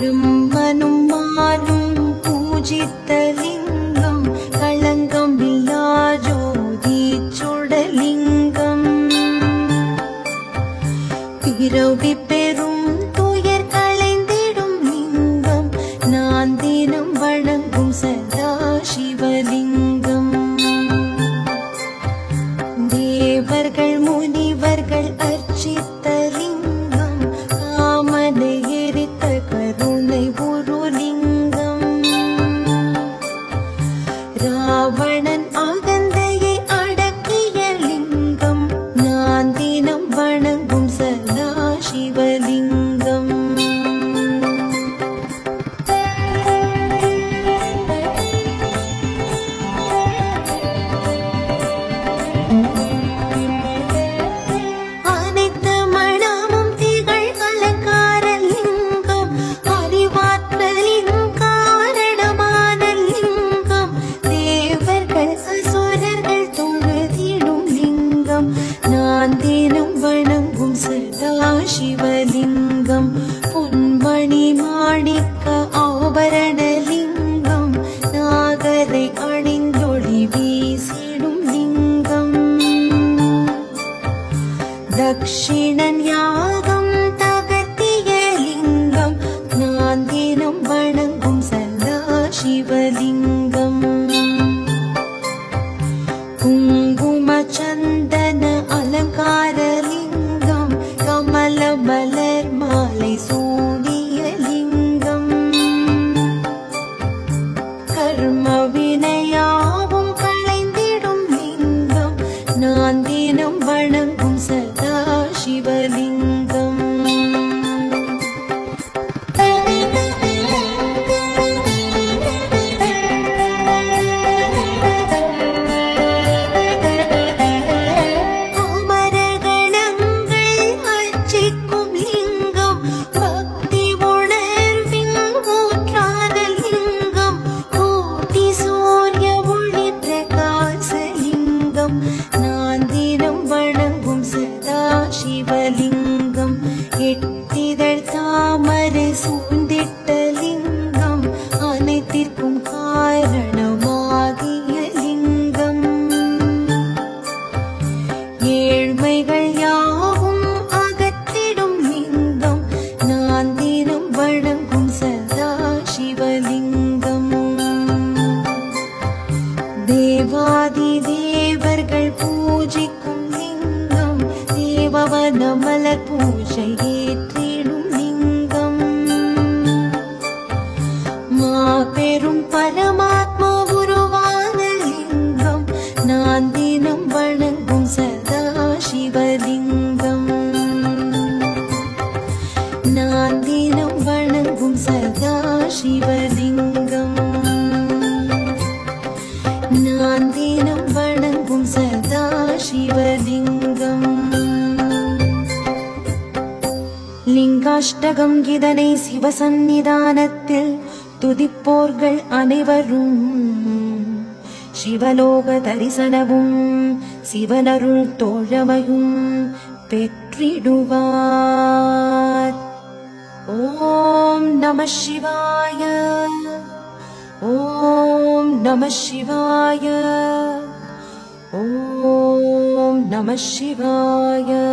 பிரம்மனும் மானும் பூஜித்த லிங்கம் களங்கம் ஜோதி சுடலிங்கம். பிறவி தக்ஷிணன் யாகம் தகத்திய லிங்கம் நான் தினம் வணங்கும் சதா சிவலிங்கம் நான் தினம் வணங்கும் சதா சிவலி ஏற்றிடும் லிங்கம். மாபெரும் பரமாத்மா உருவான லிங்கம். நான் தினம் வணங்கும் சதா சிவலிங்கம் நான் தினம் வணங்கும் சதா சிவலிங்கம் நான் தினம் வணங்கும் சதா சிவலிங்கம் லிங்காஷ்டகம் இதனை சிவசந்நிதானத்தில் துதிப்போர்கள் அனைவரும். சிவலோக தரிசனமும் சிவனருள் தோழமையும் பெற்றிடுவார். ஓம் நம சிவாய ஓம் நம சிவாய ஓம் நம சிவாய.